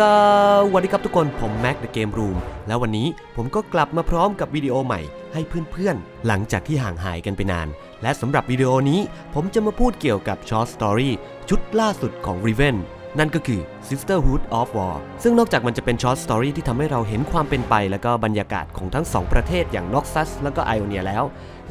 สวัสดีครับทุกคนผมแม็กเดอะเกมรูมแล้ววันนี้ผมก็กลับมาพร้อมกับวิดีโอใหม่ให้เพื่อนๆ หลังจากที่ห่างหายกันไปนาน และสำหรับวิดีโอนี้ผมจะมาพูดเกี่ยวกับช็อตสตอรี่ชุดล่าสุดของ Riven นั่นก็คือ Sisterhood of War ซึ่งนอกจากมันจะเป็น Short Story ที่ทำให้เราเห็นความเป็นไป และก็บรรยากาศของทั้งสองประเทศอย่าง Noxus แล้วก็ Ionia แล้ว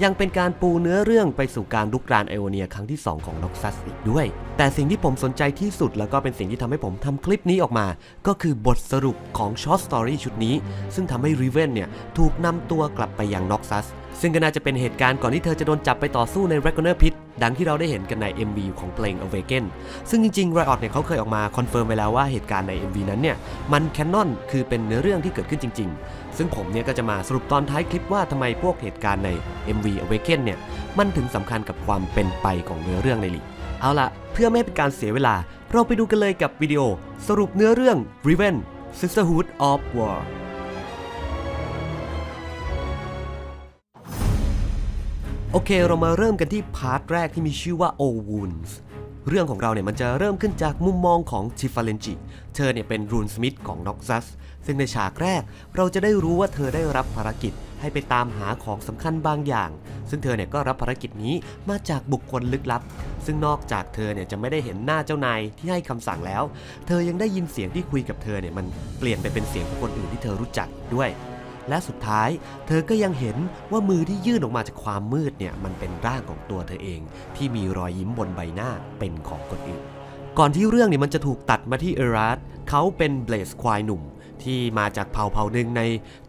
ยังเป็นการปูเนื้อเรื่องไปสู่การลุกรานไอโอเนียครั้งที่ 2 ของน็อกซัสอีกด้วย แต่สิ่งที่ผมสนใจที่สุด แล้วก็เป็นสิ่งที่ทำให้ผมทำคลิปนี้ออกมา ก็คือบทสรุปของช็อตสตอรี่ชุดนี้ ซึ่งทำให้ริเวนเนี่ยถูกนำตัวกลับไปยังน็อกซัสซึ่งก็น่าจะเป็นเหตุการณ์ก่อนที่เธอจะโดนจับไปต่อสู้ใน r e c o n e r Pit ดังที่เราได้เห็นกันใน MV ของเพลง Awaken ซึ่งจริงๆ Riot เนี่ยเขาเคยออกมาคอนเฟิร์มไแล้วว่าเหตุการณ์ใน MV นั้นเนี่ยมันแคนนอนคือเป็นเนื้อเรื่องที่เกิดขึ้นจริง ๆ ซึ่งผมเนี่ยก็จะมาสรุปตอนท้ายคลิปว่าทำไมพวกเหตุการณ์ใน MV Awaken เนี่ยมันถึงสำคัญกับความเป็นไปของเนื้อเรื่องในลีกเอาละเพื่อไม่ให้เป็นการเสียเวลา เราไปดูกันเลยกับวิดีโอ สรุปเนื้อเรื่อง Riven Sisterhood of War โอเค เรามาเริ่มกันที่พาร์ทแรกที่มีชื่อว่า O Wounds เรื่องของเราเนี่ยมันจะเริ่มขึ้นจากมุมมองของทิฟาเลนจิ เธอเนี่ยเป็นรูนสมิธของน็อกซัส ซึ่งในฉากแรกเราจะได้รู้ว่าเธอได้รับภารกิจให้ไปตามหาของสำคัญบางอย่าง ซึ่งเธอเนี่ยก็รับภารกิจนี้มาจากบุคคลลึกลับ ซึ่งนอกจากเธอเนี่ยจะไม่ได้เห็นหน้าเจ้านายที่ให้คำสั่งแล้ว เธอยังได้ยินเสียงที่คุยกับเธอเนี่ยมันเปลี่ยนไปเป็นเสียงของคนอื่นที่เธอรู้จักด้วย และสุดท้าย เธอก็ยังเห็นว่ามือที่ยื่นออกมาจากความมืดเนี่ยมันเป็นร่างของตัวเธอเอง ที่มีรอยยิ้มบนใบหน้าเป็นของคนอื่น ก่อนที่เรื่องเนี่ยมันจะถูกตัดมาที่เอราสเขาเป็นเบลสควายหนุ่ม ที่มาจากเผ่าเผ่าหนึ่งใน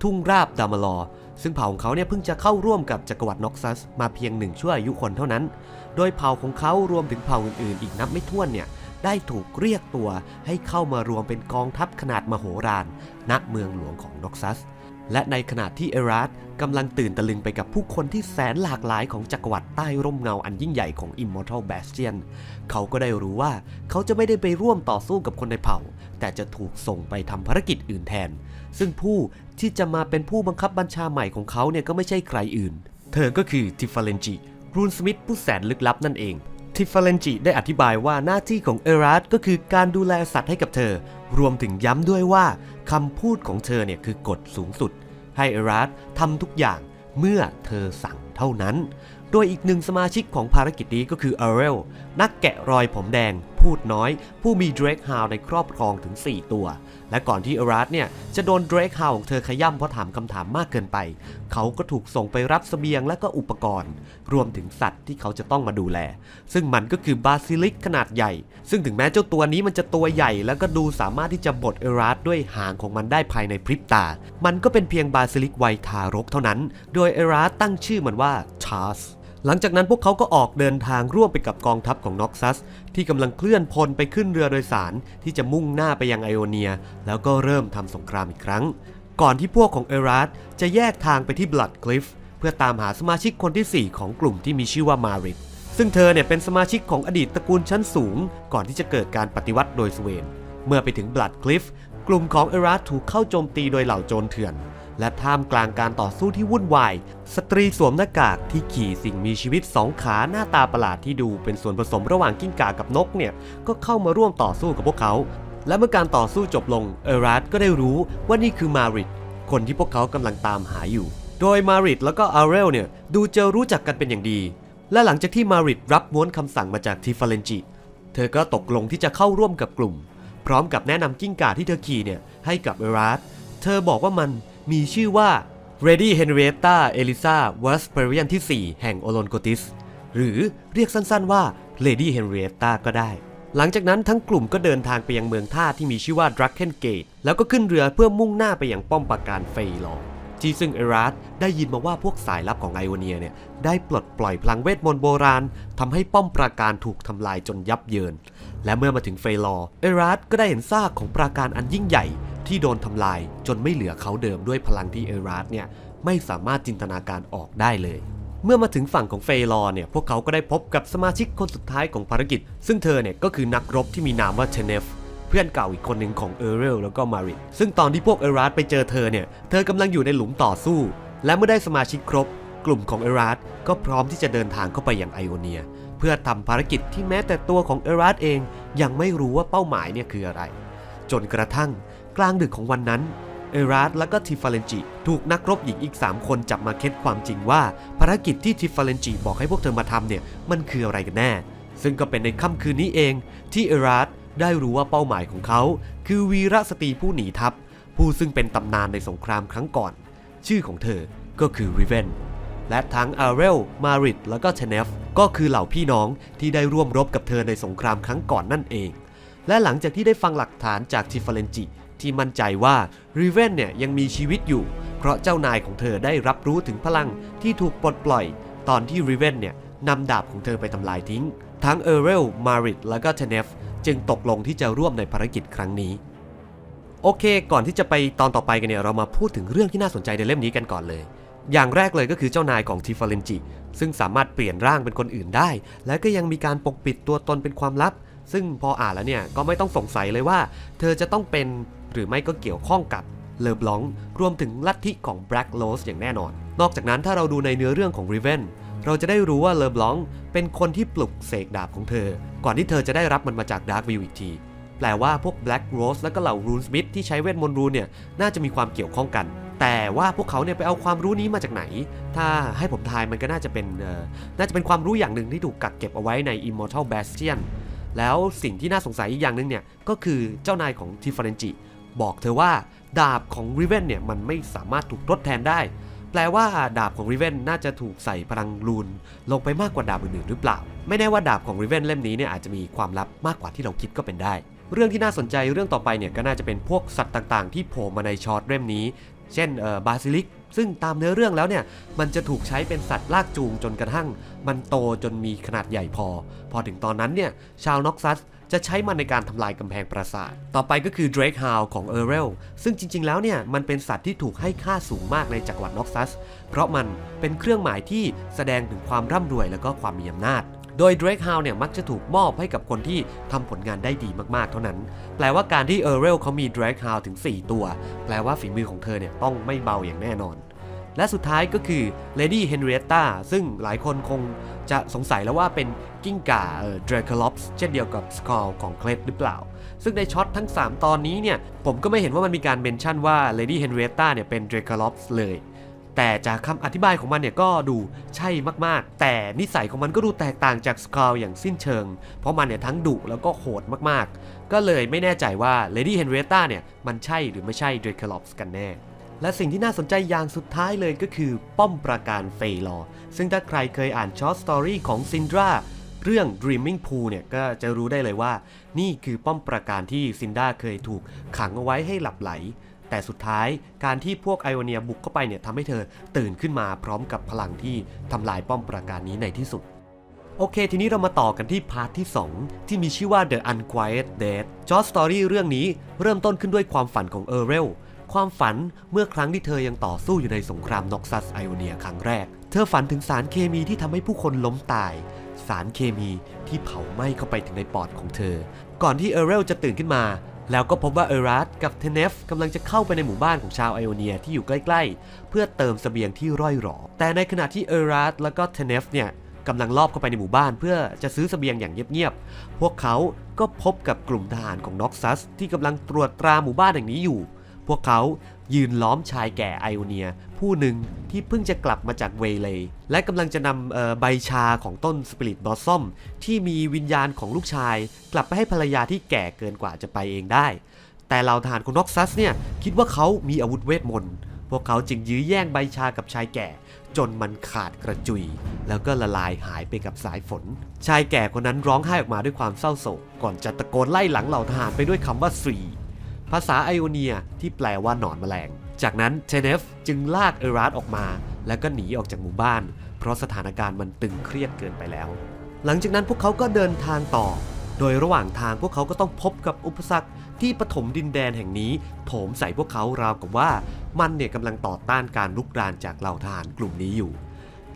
ทุ่งราบดามารอซึ่งเผ่าของเขาเนี่ยเพิ่งจะเข้าร่วมกับจักรวรรดิน็อกซัส มาเพียงหนึ่งชั่วอายุคนเท่านั้น โดยเผ่าของเขารวมถึงเผ่าอื่นๆ อีกนับไม่ถ้วนเนี่ยได้ถูกเรียกตัวให้เข้ามารวมเป็นกองทัพขนาดมโหฬารณเมืองหลวงของน็อกซัส และในขณะที่เอราสกำลังตื่นตะลึงไปกับผู้คนที่แสนหลากหลายของจักรวรรดิใต้ร่มเงาอันยิ่งใหญ่ของ Immortal Bastion เขาก็ได้รู้ว่าเขาจะไม่ได้ไปร่วมต่อสู้กับคนในเผ่า แต่จะถูกส่งไปทำภารกิจอื่นแทน ซึ่งผู้ที่จะมาเป็นผู้บังคับบัญชาใหม่ของเขาเนี่ยก็ไม่ใช่ใครอื่น เธอก็คือทิฟฟาเลนจิรูนสมิธผู้แสนลึกลับนั่นเอง ทิฟฟาเลนจิได้อธิบายว่าหน้าที่ของเอราสก็คือการดูแลสัตว์ให้กับเธอ รวมถึงย้ำด้วยว่าคำพูดของเธอเนี่ยคือกฎสูงสุด ให้เอราสทำทุกอย่างเมื่อเธอสั่งเท่านั้น โดยอีกหนึ่งสมาชิกของภารกิจนี้ก็คือเอเรลนักแกะรอยผมแดง พูดน้อย ผู้มีเดรกฮาวในครอบครองถึง 4 ตัว และก่อนที่เอราสเนี่ยจะโดนเดรกฮาวของเธอขย่ำเพราะถามคำถามมากเกินไป เขาก็ถูกส่งไปรับเสบียงและก็อุปกรณ์ รวมถึงสัตว์ที่เขาจะต้องมาดูแล ซึ่งมันก็คือบาซิลิกขนาดใหญ่ ซึ่งถึงแม้เจ้าตัวนี้มันจะตัวใหญ่ แล้วก็ดูสามารถที่จะบดเอราสด้วยหางของมันได้ภายในพริบตา มันก็เป็นเพียงบาซิลิกวัยทารกเท่านั้น โดยเอราสตั้งชื่อมันว่าชาร์ส หลังจากนั้นพวกเขาก็ออกเดินทางร่วมไปกับกองทัพของน็อกซัส ที่กำลังเคลื่อนพลไปขึ้นเรือโดยสารที่จะมุ่งหน้าไปยังไอโอเนีย แล้วก็เริ่มทำสงครามอีกครั้ง ก่อนที่พวกของเอราสจะแยกทางไปที่บลัดคลิฟเพื่อตามหาสมาชิกคนที่ 4 ของกลุ่มที่มีชื่อว่ามาริดซึ่งเธอเนี่ยเป็นสมาชิกของอดีตตระกูลชั้นสูง ก่อนที่จะเกิดการปฏิวัติโดยสเวน เมื่อไปถึงบลัดคลิฟกลุ่มของเอราสถูกเข้าโจมตีโดยเหล่าโจรเถื่อน และท่ามกลางการต่อสู้ที่วุ่นวาย สตรีสวมหน้ากากที่ขี่สิ่งมีชีวิตสองขาหน้าตาประหลาดที่ดูเป็นส่วนผสมระหว่างกิ้งก่ากับนกเนี่ย ก็เข้ามาร่วมต่อสู้กับพวกเขา และเมื่อการต่อสู้จบลง เอราสก็ได้รู้ว่านี่คือมาริดคนที่พวกเขากำลังตามหาอยู่ โดยมาริดแล้วก็อาเรลเนี่ยดูจะรู้จักกันเป็นอย่างดี และหลังจากที่มาริดรับม้วนคำสั่งมาจากทิฟาเลนจิ เธอก็ตกลงที่จะเข้าร่วมกับกลุ่ม พร้อมกับแนะนำกิ้งก่าที่เธอขี่เนี่ยให้กับเอราสเธอบอกว่ามัน มีชื่อว่า Lady Henrietta Elisa w a s p e r i a n ที่ 4 แห่งโอโลนโกติส หรือเรียกสั้นๆว่า Lady Henrietta ก็ได้ หลังจากนั้นทั้งกลุ่มก็เดินทางไปยังเมืองท่าที่มีชื่อว่า Draken Gate แล้วก็ขึ้นเรือเพื่อมุ่งหน้าไปยังป้อมปราการเฟยลองที่ซึ่งเอราสได้ยินมาว่าพวกสายลับของไอโอเนียเนี่ยได้ปลดปล่อยพลังเวทมนต์โบราณทำให้ป้อมปราการถูกทำลายจนยับเยิน และเมื่อมาถึงเฟลอเอราสก็ได้เห็นซากของปราการอันยิ่งใหญ่ ที่โดนทำลายจนไม่เหลือเขาเดิมด้วยพลังที่เอราสเนี่ยไม่สามารถจินตนาการออกได้เลย เมื่อมาถึงฝั่งของเฟลอเนี่ยพวกเขาก็ได้พบกับสมาชิกคนสุดท้ายของภารกิจ ซึ่งเธอเนี่ยก็คือนักรบที่มีนามว่าเทเนฟเพื่อนเก่าอีกคนหนึ่งของเอเรลแล้วก็มาริดซึ่งตอนที่พวกเอราสไปเจอเธอเนี่ยเธอกำลังอยู่ในหลุมต่อสู้ และเมื่อได้สมาชิกครบ กลุ่มของเอราสก็พร้อมที่จะเดินทางเข้าไปยังไอโอเนีย เพื่อทำภารกิจที่แม้แต่ตัวของเอราสเองยังไม่รู้ว่าเป้าหมายเนี่ยคืออะไร จนกระทั่ง กลางดึกของวันนั้น เอราสและก็ทิฟาเลนจิ ถูกนักรบหญิงอีก 3 คนจับมาเค้นความจริงว่า ภารกิจที่ทิฟาเลนจิบอกให้พวกเธอมาทำเนี่ยมันคืออะไรกันแน่ ซึ่งก็เป็นในค่ำคืนนี้เอง ที่เอราสได้รู้ว่าเป้าหมายของเขา คือวีรสตรีผู้หนีทัพ ผู้ซึ่งเป็นตำนานในสงครามครั้งก่อน ชื่อของเธอก็คือริเวนและทั้งอาเรล มาริดแล้วก็เทเนฟก็คือเหล่าพี่น้องที่ได้ร่วมรบกับเธอในสงครามครั้งก่อนนั่นเอง และหลังจากที่ได้ฟังหลักฐานจากทิฟาเลนจิ ที่มั่นใจว่าริเวนเนี่ยยังมีชีวิตอยู่ เพราะเจ้านายของเธอได้รับรู้ถึงพลังที่ถูกปลดปล่อย ตอนที่ริเวนเนี่ยนำดาบของเธอไปทำลายทิ้ง ทั้งเอเรล มาริดแล้วก็เทเนฟจึงตกลงที่จะร่วมในภารกิจครั้งนี้ โอเค ก่อนที่จะไปตอนต่อไปกันเนี่ยเรามาพูดถึงเรื่องที่น่าสนใจในเล่มนี้กันก่อนเลย อย่างแรกเลยก็คือเจ้านายของทิฟาเลนจิ ซึ่งสามารถเปลี่ยนร่างเป็นคนอื่นได้ และก็ยังมีการปกปิดตัวตนเป็นความลับ ซึ่งพออ่านแล้วเนี่ยก็ไม่ต้องสงสัยเลยว่า เธอจะต้องเป็น หรือไม่ก็เกี่ยวข้องกับเลอบลองรวมถึงลัทธิของ Black l o s อย่างแน่นอน นอกจากนั้นถ้าเราดูในเนื้อเรื่องของ r i v e n เราจะได้รู้ว่าเลอบลองเป็นคนที่ปลุกเสกดาบของเธอ ก่อนที่เธอจะได้รับมันมาจาก Dark View อีกทีแปลว่าพวก Black Rose และก็เหล่า Rune Smith ที่ใช้เวทมนต์รูนเนี่ยน่าจะมีความเกี่ยวข้องกัน แต่ว่าพวกเขาเนี่ยไปเอาความรู้นี้มาจากไหน ถ้าให้ผมทายมันก็น่าจะเป็นน่าจะเป็นความรู้อย่างหนึ่งที่ถูกกักเก็บเอาไว้ใน Immortal Bastion แล้วสิ่งที่น่าสงสัยอีกอย่างหนึ่งเนี่ยก็คือเจ้านายของ t i f a r e n g i บอกเธอว่าดาบของริเวนเนี่ยมันไม่สามารถถูกทดแทนได้ แปลว่าดาบของริเวนน่าจะถูกใส่พลังรูนลงไปมากกว่าดาบอื่นๆหรือเปล่า ไม่แน่ว่าดาบของริเวนเล่มนี้เนี่ยอาจจะมีความลับมากกว่าที่เราคิดก็เป็นได้ เรื่องที่น่าสนใจเรื่องต่อไปเนี่ยก็น่าจะเป็นพวกสัตว์ต่างๆ ที่โผล่มาในช็อตเล่มนี้ เช่นเอ่อบาซิลิก ซึ่งตามเนื้อเรื่องแล้วเนี่ยมันจะถูกใช้เป็นสัตว์ลากจูงจนกระทั่ง มันโตจนมีขนาดใหญ่พอ พอถึงตอนนั้นเนี่ยชาวน็อกซัสจะใช้มันในการทำลายกำแพงปราสาท ต่อไปก็คือ Drake Hound ของเอเรล ซึ่งจริง ๆ แล้วเนี่ย มันเป็นสัตว์ที่ถูกให้ค่าสูงมากในจักรวรรดิน็อกซัส เพราะมันเป็นเครื่องหมายที่แสดงถึงความร่ำรวยและก็ความมีอำนาจ โดย Drake Hound เนี่ยมักจะถูกมอบให้กับคนที่ทำผลงานได้ดีมากๆ เท่านั้น แปลว่าการที่เอเรลเขามี Drake Hound ถึง 4 ตัว แปลว่าฝีมือของเธอเนี่ยต้องไม่เบาอย่างแน่นอน และสุดท้ายก็คือ Lady Henrietta ซึ่งหลายคนคงจะสงสัยแล้วว่าเป็นกิ้งก่าเอ่อ Dracolops เช่นเดียวกับ Skull ของเคลดหรือเปล่า ซึ่งในช็อตทั้ง 3 ตอนนี้เนี่ยผมก็ไม่เห็นว่ามันมีการเมนชั่นว่า Lady Henrietta เนี่ยเป็น Dracolops เลย แต่จากคำอธิบายของมันเนี่ยก็ดูใช่มากๆ แต่นิสัยของมันก็ดูแตกต่างจาก Skull อย่างสิ้นเชิง เพราะมันเนี่ยทั้งดุแล้วก็โหดมากๆ ก็เลยไม่แน่ใจว่า Lady Henrietta เนี่ยมันใช่หรือไม่ใช่ Dracolops กันแน่และสิ่งที่น่าสนใจอย่างสุดท้ายเลยก็คือป้อมปราการเฟลอร์ซึ่งถ้าใครเคยอ่านช็อตสตอรี่ของซินดราเรื่อง Dreaming Pool เนี่ยก็จะรู้ได้เลยว่า นี่คือป้อมปราการที่ซินดราเคยถูกขังเอาไว้ให้หลับไหล แต่สุดท้ายการที่พวกไอโอเนียบุกเข้าไปเนี่ยทำให้เธอตื่นขึ้นมาพร้อมกับพลังที่ทำลายป้อมปราการนี้ในที่สุด โอเค ทีนี้เรามาต่อกันที่พาร์ทที่ 2 ที่มีชื่อว่า The Unquiet Dead จอสตอรี่เรื่องนี้เริ่มต้นขึ้นด้วยความฝันของเออร์เรลความฝันเมื่อครั้งที่เธอยังต่อสู้อยู่ในสงครามน็อกซัสไอโอเนียครั้งแรก เธอฝันถึงสารเคมีที่ทำให้ผู้คนล้มตาย สารเคมีที่เผาไหม้เข้าไปถึงในปอดของเธอ ก่อนที่เออร์เรลจะตื่นขึ้นมา แล้วก็พบว่าเอรัสกับเทเนฟกำลังจะเข้าไปในหมู่บ้านของชาวไอโอเนียที่อยู่ใกล้ๆ เพื่อเติมสเสบียงที่ร่อยหรอ แต่ในขณะที่เอรัสแล้วก็เทเนฟเนี่ยกำลังลอบเข้าไปในหมู่บ้านเพื่อจะซื้อสเสบียงอย่างเงียบๆ พวกเขาก็พบกับกลุ่มทหารของน็อกซัสที่กำลังตรวจตราหมู่บ้านแห่งนี้อยู่ วกเขายืนล้อมชายแก่ไอโอเนีย ผู้หนึ่งที่เพิ่งจะกลับมาจากเวเลย์และกำลังจะนำใบชาของต้นสปิริตบอสซอมที่มีวิญญาณของลูกชาย กลับไปให้ภรรยาที่แก่เกินกว่าจะไปเองได้ แต่เหล่าทหารของน็อกซัสเนี่ยคิดว่าเขามีอาวุธเวทมนต์พวกเขาจึงยื้อแย่งใบชากับชายแก่ จนมันขาดกระจุย แล้วก็ละลายหายไปกับสายฝน ชายแก่คนนั้นร้องไห้ออกมาด้วยความเศร้าโศก ก่อนจะตะโกนไล่หลังเหล่าทหารไปด้วยคำว่าสี ภาษาไอโอเนียที่แปลว่าหนอนแมลง จากนั้นเทเนฟจึงลากเอรัสออกมา แล้วก็หนีออกจากหมู่บ้าน เพราะสถานการณ์มันตึงเครียดเกินไปแล้ว หลังจากนั้นพวกเขาก็เดินทางต่อ โดยระหว่างทางพวกเขาก็ต้องพบกับอุปสรรคที่ปฐมดินแดนแห่งนี้โถมใส่พวกเขาราวกับว่ามันเนี่ยกำลังต่อต้านการลุกรานจากเหล่าทหารกลุ่มนี้อยู่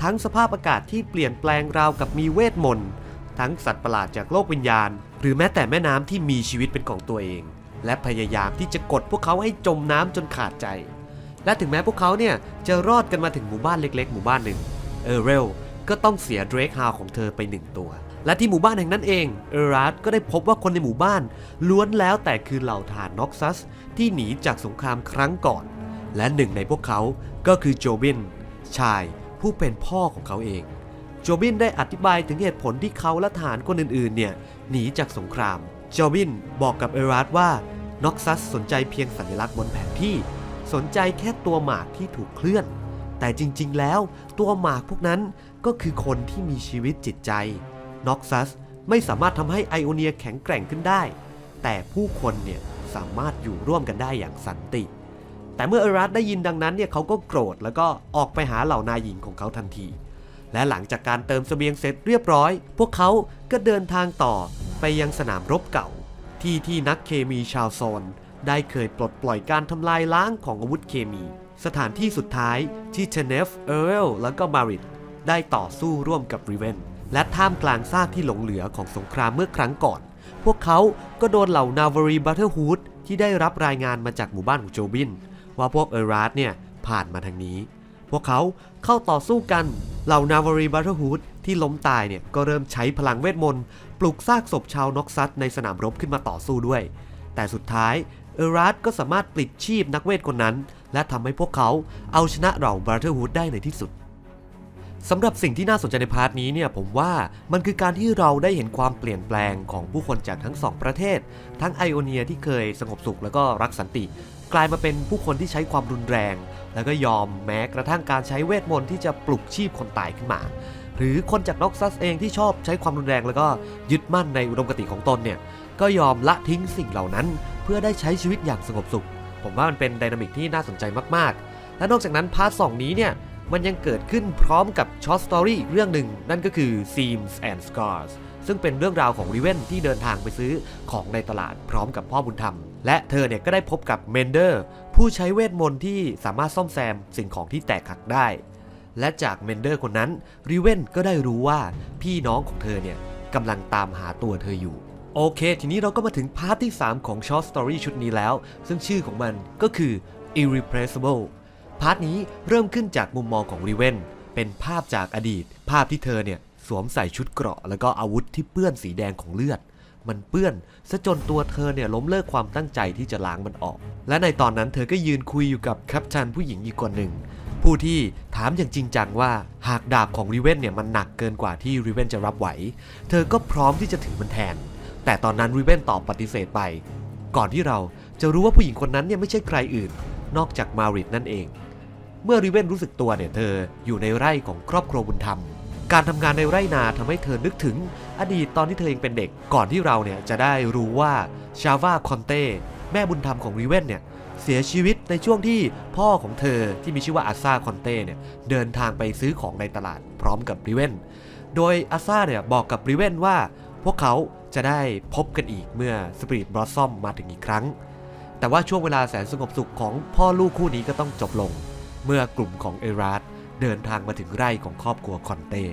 ทั้งสภาพอากาศที่เปลี่ยนแปลงราวกับมีเวทมนต์ทั้งสัตว์ประหลาดจากโลกวิญญาณ หรือแม้แต่แม่น้ำที่มีชีวิตเป็นของตัวเอง และพยายามที่จะกดพวกเขาให้จมน้ำจนขาดใจ และถึงแม้พวกเขาเนี่ยจะรอดกันมาถึงหมู่บ้านเล็ก ๆ หมู่บ้านหนึ่ง เออเรลก็ต้องเสียเดรกฮาวของเธอไปหนึ่งตัว และที่หมู่บ้านแห่งนั้นเองเอราดก็ได้พบว่าคนในหมู่บ้าน ล้วนแล้วแต่คือเหล่าทหารน็อกซัส ที่หนีจากสงครามครั้งก่อน และหนึ่งในพวกเขาก็คือโจบินชายผู้เป็นพ่อของเขาเองโจบินได้อธิบายถึงเหตุผลที่เขาและทหารคนอื่นๆเนี่ยหนีจากสงคราม โจบินบอกกับเอราดว่าน็อกซัสสนใจเพียงสัญลักษณ์บนแผนที่ สนใจแค่ตัวหมากที่ถูกเคลื่อน แต่จริงๆ แล้วตัวหมากพวกนั้นก็คือคนที่มีชีวิตจิตใจน็อกซัสไม่สามารถทำให้ไอโอเนียแข็งแกร่งขึ้นได้ แต่ผู้คนเนี่ยสามารถอยู่ร่วมกันได้อย่างสันติ แต่เมื่อเอรัสได้ยินดังนั้นเนี่ยเขาก็โกรธแล้วก็ออกไปหาเหล่านายหญิงของเขาทันที และหลังจากการเติมเสบียงเสร็จเรียบร้อย พวกเขาก็เดินทางต่อ ไปยังสนามรบเก่า ที่ที่นักเคมีชาวโซนได้เคยปลดปล่อยการทำลายล้างของอาวุธเคมี สถานที่สุดท้ายที่เชเนฟ เอเรลและก็มาริดได้ต่อสู้ร่วมกับริเวนและท่ามกลางซากที่หลงเหลือของสงครามเมื่อครั้งก่อน พวกเขาก็โดนเหล่านาวารีบัตเทอร์ฮูดที่ได้รับรายงานมาจากหมู่บ้านของโจบิน ว่าพวกเอราสเนี่ยผ่านมาทางนี้ วกเขาเข้าต่อสู้กัน เหล่านาวารีบัตเทอร์ฮูดที่ล้มตายเนี่ยก็เริ่มใช้พลังเวทมนต์ปลุกซากศพชาวน็อกซัสในสนามรบขึ้นมาต่อสู้ด้วย แต่สุดท้ายเอราสก็สามารถปลิดชีพนักเวทคนนั้น และทำให้พวกเขาเอาชนะเหล่าบัตเทอร์ฮูดได้ในที่สุดสำหรับสิ่งที่น่าสนใจในพาร์ทนี้เนี่ยผมว่ามันคือการที่เราได้เห็นความเปลี่ยนแปลงของผู้คนจากทั้งสองประเทศ ทั้งไอโอเนียที่เคยสงบสุขแล้วก็รักสันติ กลายมาเป็นผู้คนที่ใช้ความรุนแรง แล้วก็ยอมแม้กระทั่งการใช้เวทมนต์ที่จะปลุกชีพคนตายขึ้นมา หรือคนจากน็อกซัสเองที่ชอบใช้ความรุนแรงแล้วก็ยึดมั่นในอุดมคติของตนเนี่ยก็ยอมละทิ้งสิ่งเหล่านั้น เพื่อได้ใช้ชีวิตอย่างสงบสุข ผมว่ามันเป็นไดนามิกที่น่าสนใจมากๆ และนอกจากนั้นพาร์ทสองนี้เนี่ยมันยังเกิดขึ้นพร้อมกับช็อตสตอรี่อีกเรื่องหนึ่งนั่นก็คือ Seams and Scars ซึ่งเป็นเรื่องราวของริเวนที่เดินทางไปซื้อของในตลาดพร้อมกับพ่อบุญธรรม และเธอเนี่ยก็ได้พบกับเมนเดอร์ ผู้ใช้เวทมนต์ที่สามารถซ่อมแซมสิ่งของที่แตกหักได้ และจากเมนเดอร์คนนั้นริเวนก็ได้รู้ว่าพี่น้องของเธอเนี่ยกำลังตามหาตัวเธออยู่ โอเค ทีนี้เราก็มาถึงพาร์ทที่ 3 ของช็อตสตอรี่ชุดนี้แล้ว ซึ่งชื่อของมันก็คือ Irrepressible พาร์ทนี้เริ่มขึ้นจากมุมมองของริเวนเป็นภาพจากอดีต ภาพที่เธอเนี่ยสวมใส่ชุดเกราะแล้วก็อาวุธที่เปื้อนสีแดงของเลือด มันเปื้อนซะจนตัวเธอเนี่ยล้มเลิกความตั้งใจที่จะล้างมันออก และในตอนนั้นเธอก็ยืนคุยอยู่กับแคปชันผู้หญิงอีกคนหนึ่งผู้ที่ถามอย่างจริงจังว่าหากดาบของริเวนเนี่ยมันหนักเกินกว่าที่ริเวนจะรับไหว เธอก็พร้อมที่จะถือมันแทน แต่ตอนนั้นริเวนตอบปฏิเสธไป ก่อนที่เราจะรู้ว่าผู้หญิงคนนั้นเนี่ยไม่ใช่ใครอื่น นอกจากมาริดนั่นเอง เมื่อริเวนรู้สึกตัวเนี่ยเธออยู่ในไร่ของครอบครัวบุญธรรม การทำงานในไร่นาทำให้เธอนึกถึงอดีตตอนที่เธอยังเป็นเด็กก่อนที่เราเนี่ยจะได้รู้ว่าชาวาคอนเต้แม่บุญธรรมของริเวนเนี่ยเสียชีวิตในช่วงที่พ่อของเธอที่มีชื่อว่าอาซาคอนเต้เนี่ยเดินทางไปซื้อของในตลาดพร้อมกับริเวนโดยอาซาเนี่ยบอกกับริเวนว่า พวกเขาจะได้พบกันอีกเมื่อสปริตบลอสซอมมาถึงอีกครั้ง แต่ว่าช่วงเวลาแสนสงบสุขของพ่อลูกคู่นี้ก็ต้องจบลง เมื่อกลุ่มของเอราส เดินทางมาถึงไร่ของครอบครัวคอนเต้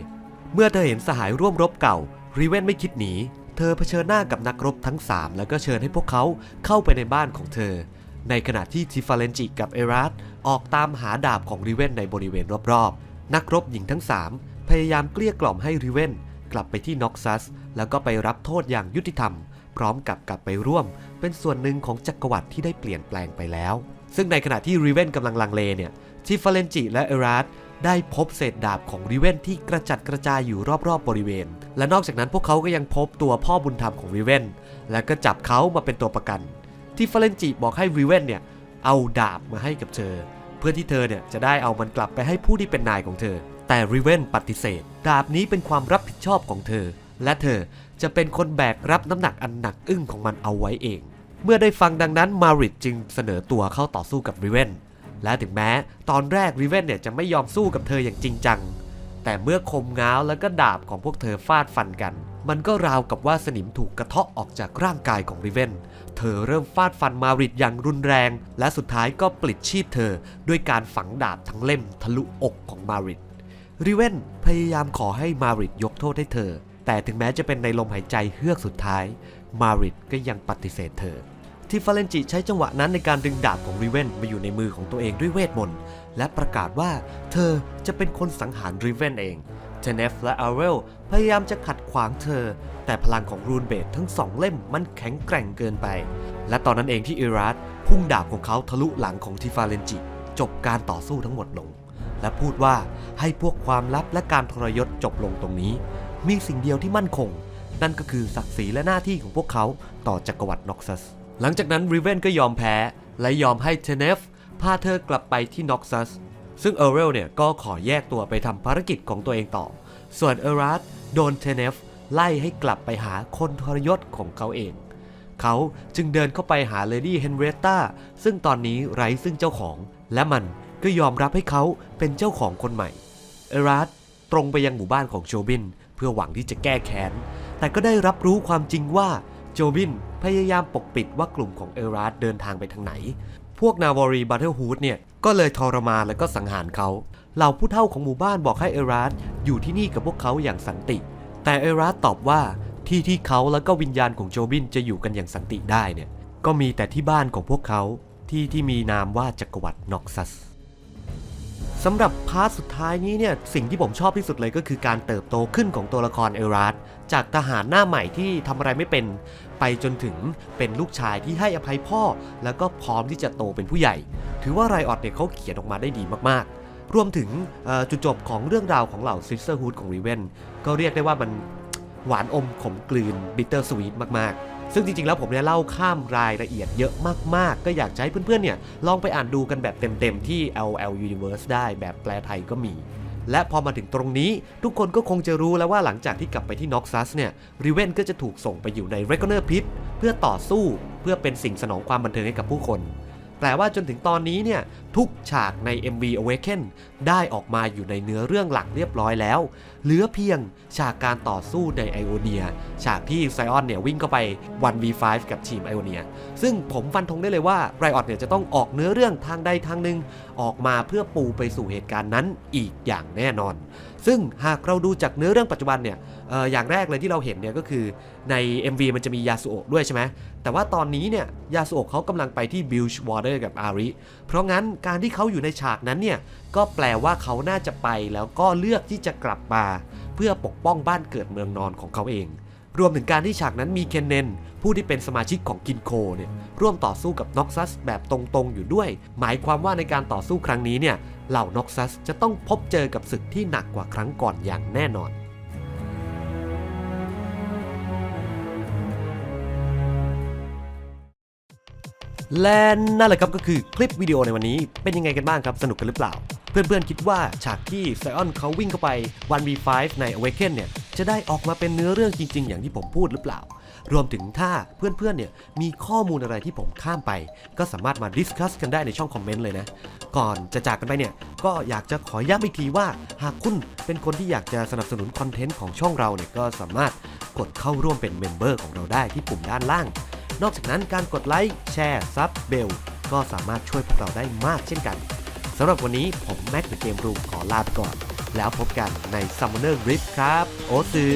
เมื่อเธอเห็นสหายร่วมรบเก่ารีเวนไม่คิดหนี เธอเผชิญหน้ากับนักรบทั้ง 3 แล้วก็เชิญให้พวกเขาเข้าไปในบ้านของเธอ ในขณะที่ทิฟาเลนจิกับเอราสออกตามหาดาบของรีเวนในบริเวณรอบๆ นักรบหญิงทั้ง 3 พยายามเกลี้ยกล่อมให้รีเวนกลับไปที่น็อกซัส แล้วก็ไปรับโทษอย่างยุติธรรม พร้อมกับกลับไปร่วม เป็นส่วนหนึ่งของจักรวรรดิที่ได้เปลี่ยนแปลงไปแล้ว ซึ่งในขณะที่รีเวนกำลังลังเลเนี่ยทิฟาเลนจิและเอราส ได้พบเศษดาบของริเวนที่กระจัดกระจายอยู่รอบๆบริเวณ และนอกจากนั้นพวกเขาก็ยังพบตัวพ่อบุญธรรมของริเวนและก็จับเขามาเป็นตัวประกัน ที่ฟาเลนจิบอกให้ริเวนเนี่ยเอาดาบมาให้กับเธอ เพื่อที่เธอเนี่ยจะได้เอามันกลับไปให้ผู้ที่เป็นนายของเธอ แต่ริเวนปฏิเสธ ดาบนี้เป็นความรับผิดชอบของเธอ และเธอจะเป็นคนแบกรับน้ำหนักอันหนักอึ้งของมันเอาไว้เอง เมื่อได้ฟังดังนั้นมาริดจึงเสนอตัวเข้าต่อสู้กับริเวน และถึงแม้ตอนแรกริเวนเนี่ยจะไม่ยอมสู้กับเธออย่างจริงจัง แต่เมื่อคมง้าวแล้วก็ดาบของพวกเธอฟาดฟันกัน มันก็ราวกับว่าสนิมถูกกระเทาะออกจากร่างกายของริเวนเธอเริ่มฟาดฟันมาริดอย่างรุนแรง และสุดท้ายก็ปลิดชีพเธอ ด้วยการฝังดาบทั้งเล่มทะลุอกของมาริดริเวนพยายามขอให้มาริดยกโทษให้เธอ แต่ถึงแม้จะเป็นในลมหายใจเฮือกสุดท้าย มาริดก็ยังปฏิเสธเธอ ที่ฟาเลนจิใช้จังหวะนั้นในการดึงดาบของริเวนมาอยู่ในมือของตัวเองด้วยเวทมนต์ และประกาศว่าเธอจะเป็นคนสังหารริเวนเองเทเนฟและอาร์เรลพยายามจะขัดขวางเธอ แต่พลังของรูนเบดทั้งสองเล่มมันแข็งแกร่งเกินไป และตอนนั้นเองที่อิรัสพุ่งดาบของเขาทะลุหลังของทิฟาเลนจิ จบการต่อสู้ทั้งหมดลง และพูดว่าให้พวกความลับและการทรยศจบลงตรงนี้ มีสิ่งเดียวที่มั่นคง นั่นก็คือศักดิ์ศรีและหน้าที่ของพวกเขาต่อจักรวรรดิน็อกซัส หลังจากนั้นริเวนก็ยอมแพ้ และยอมให้เทเนฟพาเธอกลับไปที่น็อกซัส ซึ่งเอเรลเนี่ยก็ขอแยกตัวไปทำภารกิจของตัวเองต่อ ส่วนเอรัสโดนเทเนฟไล่ให้กลับไปหาคนทรยศของเขาเอง เขาจึงเดินเข้าไปหาเลดี้เฮนเรตตาซึ่งตอนนี้ไร้ซึ่งเจ้าของ และมันก็ยอมรับให้เขาเป็นเจ้าของคนใหม่ เอรัสตรงไปยังหมู่บ้านของโจบิน เพื่อหวังที่จะแก้แค้น แต่ก็ได้รับรู้ความจริงว่า โจบินพยายามปกปิดว่ากลุ่มของเอรัสเดินทางไปทางไหน พวกนาวอรีบัตเทิลฮูดเนี่ย ก็เลยทรมานและก็สังหารเขา เหล่าผู้เฒ่าของหมู่บ้านบอกให้เอรัสอยู่ที่นี่กับพวกเขาอย่างสันติ แต่เอรัสตอบว่าที่ที่เขาและก็วิญญาณของโจบินจะอยู่กันอย่างสันติได้เนี่ย ก็มีแต่ที่บ้านของพวกเขาที่ที่มีนามว่าจักรวรรดิน็อกซัสสำหรับพาร์ทสุดท้ายนี้เนี่ยสิ่งที่ผมชอบที่สุดเลยก็คือการเติบโตขึ้นของตัวละครเอรัส จากทหารหน้าใหม่ที่ทำอะไรไม่เป็น ไปจนถึงเป็นลูกชายที่ให้อภัยพ่อ แล้วก็พร้อมที่จะโตเป็นผู้ใหญ่ ถือว่าไรออดเนี่ยเขาเขียนออกมาได้ดีมากๆ รวมถึงจุดจบของเรื่องราวของเหล่าซิสเตอร์ฮูดของรีเวนก็เรียกได้ว่ามันหวานอมขมกลืนบิตเตอร์สวีทมากๆ ซึ่งจริงๆ แล้วผมเนี่ยเล่าข้ามรายละเอียดเยอะมากๆ ก็อยากจะให้เพื่อนๆเนี่ยลองไปอ่านดูกันแบบเต็มๆ ที่ LL Universe ได้แบบแปลไทยก็มี และพอมาถึงตรงนี้ทุกคนก็คงจะรู้แล้วว่าหลังจากที่กลับไปที่น็อกซัสเนี่ยริเวนก็จะถูกส่งไปอยู่ในเรกเนอร์พิทเพื่อต่อสู้เพื่อเป็นสิ่งสนองความบันเทิงให้กับผู้คน แปลว่าจนถึงตอนนี้เนี่ยทุกฉากใน MV Awaken ได้ออกมาอยู่ในเนื้อเรื่องหลักเรียบร้อยแล้ว เหลือเพียงฉากการต่อสู้ในไอโอเนีย ฉากที่ไซออนเนี่ยวิ่งเข้าไป 1v5 กับทีมไอโอเนีย ซึ่งผมฟันธงได้เลยว่าไรออดเนี่ยจะต้องออกเนื้อเรื่องทางใดทางหนึ่งออกมาเพื่อปูไปสู่เหตุการณ์นั้นอีกอย่างแน่นอน ซึ่งหากเราดูจากเนื้อเรื่องปัจจุบันเนี่ยอออย่างแรกเลยที่เราเห็นเนี่ยก็คือใน MV มันจะมียาสุโอะด้วยใช่ไหมแต่ว่าตอนนี้เนี่ยยาสุโอะเขากำลังไปที่บิลช์วอเตอร์กับอาริเพราะงั้นการที่เขาอยู่ในฉากนั้นเนี่ยก็แปลว่าเขาน่าจะไปแล้วก็เลือกที่จะกลับมา เพื่อปกป้องบ้านเกิดเมืองนอนของเขาเอง รวมถึงการที่ฉากนั้นมีเคนเนน ผู้ที่เป็นสมาชิกของกินโคเนี่ยร่วมต่อสู้กับน็อกซัสแบบตรงๆอยู่ด้วย หมายความว่าในการต่อสู้ครั้งนี้เนี่ยเหล่าน็อกซัสจะต้องพบเจอกับศึกที่หนักกว่าครั้งก่อนอย่างแน่นอนและนั่นแหละครับก็คือคลิปวิดีโอในวันนี้เป็นยังไงกันบ้างครับ สนุกกันหรือเปล่า เพื่อนๆคิดว่าฉากที่ไซออนเขาวิ่งเข้าไป 1v5 ใน Awaken เนี่ย จะได้ออกมาเป็นเนื้อเรื่องจริง ๆ อย่างที่ผมพูดหรือเปล่า รวมถึงถ้าเพื่อนๆเนี่ยมีข้อมูลอะไรที่ผมข้ามไป ก็สามารถมาดิสคัสกันได้ในช่องคอมเมนต์เลยนะ ก่อนจะจากกันไปเนี่ยก็อยากจะขอย้ำอีกทีว่า หากคุณเป็นคนที่อยากจะสนับสนุนคอนเทนต์ของช่องเราเนี่ยก็สามารถกดเข้าร่วมเป็นเมมเบอร์ของเราได้ที่ปุ่มด้านล่าง นอกจากนั้นการกดไลค์แชร์ซับเบลก็สามารถช่วยพวกเราได้มากเช่นกันสำหรับวันนี้ผมแม็กซ์เกมรูมขอลาไปก่อน แล้วพบกันใน Summoner Rift ครับ โอซือ